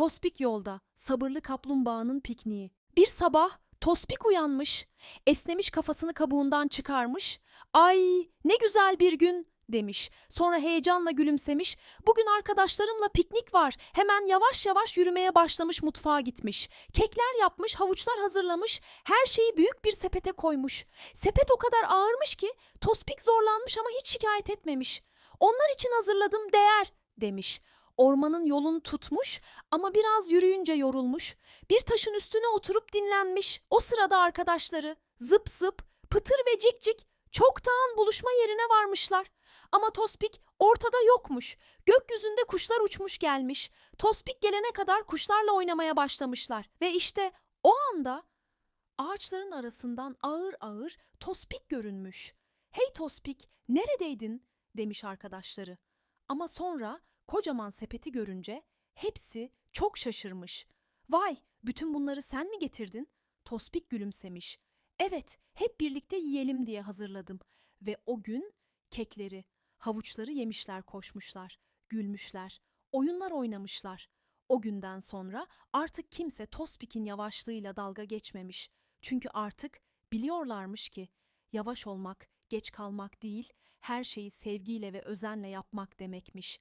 Tospik yolda, sabırlı kaplumbağanın pikniği. Bir sabah Tospik uyanmış, esnemiş kafasını kabuğundan çıkarmış. Ay ne güzel bir gün demiş. Sonra heyecanla gülümsemiş. Bugün arkadaşlarımla piknik var. Hemen yavaş yavaş yürümeye başlamış mutfağa gitmiş. Kekler yapmış, havuçlar hazırlamış. Her şeyi büyük bir sepete koymuş. Sepet o kadar ağırmış ki Tospik zorlanmış ama hiç şikayet etmemiş. Onlar için hazırladım değer demiş. Ormanın yolunu tutmuş ama biraz yürüyünce yorulmuş. Bir taşın üstüne oturup dinlenmiş. O sırada arkadaşları zıp zıp, pıtır ve cik cik çoktan buluşma yerine varmışlar. Ama Tospik ortada yokmuş. Gökyüzünde kuşlar uçmuş gelmiş. Tospik gelene kadar kuşlarla oynamaya başlamışlar. Ve işte o anda ağaçların arasından ağır ağır Tospik görünmüş. Hey Tospik, neredeydin? demiş arkadaşları. Ama sonra kocaman sepeti görünce hepsi çok şaşırmış. Vay, bütün bunları sen mi getirdin? Tospik gülümsemiş. Evet, hep birlikte yiyelim diye hazırladım. Ve o gün kekleri, havuçları yemişler koşmuşlar, gülmüşler, oyunlar oynamışlar. O günden sonra artık kimse Tospik'in yavaşlığıyla dalga geçmemiş. Çünkü artık biliyorlarmış ki yavaş olmak, geç kalmak değil, her şeyi sevgiyle ve özenle yapmak demekmiş.